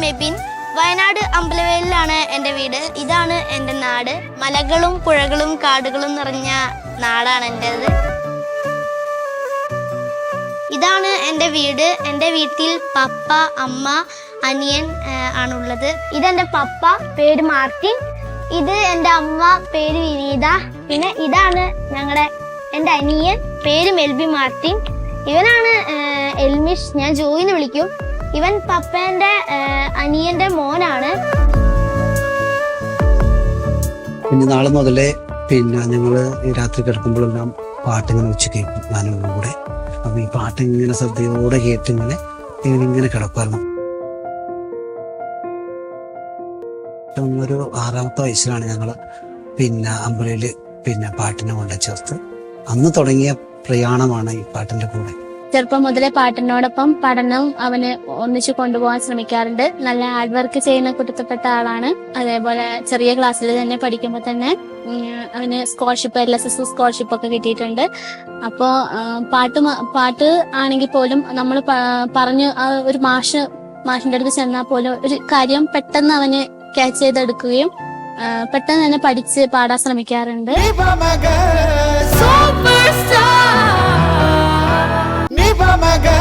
മെബിൻ വയനാട് അമ്പലവേലിലാണ് എന്റെ വീട്. ഇതാണ് എന്റെ നാട്. മലകളും പുഴകളും കാടുകളും നിറഞ്ഞ നാടാണ് എന്റേത്. ഇതാണ് എന്റെ വീട്. എന്റെ വീട്ടിൽ പപ്പ അമ്മ അനിയൻ ആണുള്ളത്. ഇതെന്റെ പപ്പ പേര് മാർട്ടിൻ. ഇത് എന്റെ അമ്മ പേര് വിനീത. പിന്നെ ഇതാണ് ഞങ്ങളുടെ എന്റെ അനിയൻ പേര് മെൽബി മാർട്ടിൻ. ഇവനാണ് എൽമിഷ്. ഞാൻ ജോയിന്ന് വിളിക്കും. ഇവൻ പപ്പേന്റെ അനിയന്റെ മോനാണ്. പിന്നെ നാളെ മുതലേ പിന്നെ ഞങ്ങൾ രാത്രി കിടക്കുമ്പോഴെല്ലാം പാട്ടിങ്ങനെ വെച്ച് കേൾക്കും ഞാനും കൂടെ. അപ്പം ഈ പാട്ട് ഇങ്ങനെ ശ്രദ്ധയോടെ കേട്ട് ഇങ്ങനെ ഇങ്ങനെ കിടക്കുമായിരുന്നു. ഒരു ആറാമത്തെ വയസ്സിലാണ് ഞങ്ങൾ പിന്നെ അമ്പലയിൽ പിന്നെ പാട്ടിനെ കൊണ്ടു ചേർത്ത്. അന്ന് തുടങ്ങിയ പ്രയാണമാണ് ഈ പാട്ടിന്റെ കൂടെ. ചെറുപ്പം മുതലേ പാട്ടിനോടൊപ്പം പഠനം അവന് ഒന്നിച്ചു കൊണ്ടുപോകാൻ ശ്രമിക്കാറുണ്ട്. നല്ല ഹാർഡ് വർക്ക് ചെയ്യുന്ന കുറ്റത്തപ്പെട്ട ആളാണ്. അതേപോലെ ചെറിയ ക്ലാസ്സിൽ തന്നെ പഠിക്കുമ്പോൾ തന്നെ അവന് scholarship L S S scholarship ഒക്കെ കിട്ടിയിട്ടുണ്ട്. അപ്പോ പാട്ട് പാട്ട് ആണെങ്കിൽ പോലും നമ്മൾ പറഞ്ഞു ഒരു മാഷ് മാഷിന്റെ അടുത്ത് ചെന്നാൽ പോലും ഒരു കാര്യം പെട്ടെന്ന് അവന് ക്യാച്ച് ചെയ്തെടുക്കുകയും പെട്ടെന്ന് തന്നെ പഠിച്ച് പാടാൻ ശ്രമിക്കാറുണ്ട്. pagar.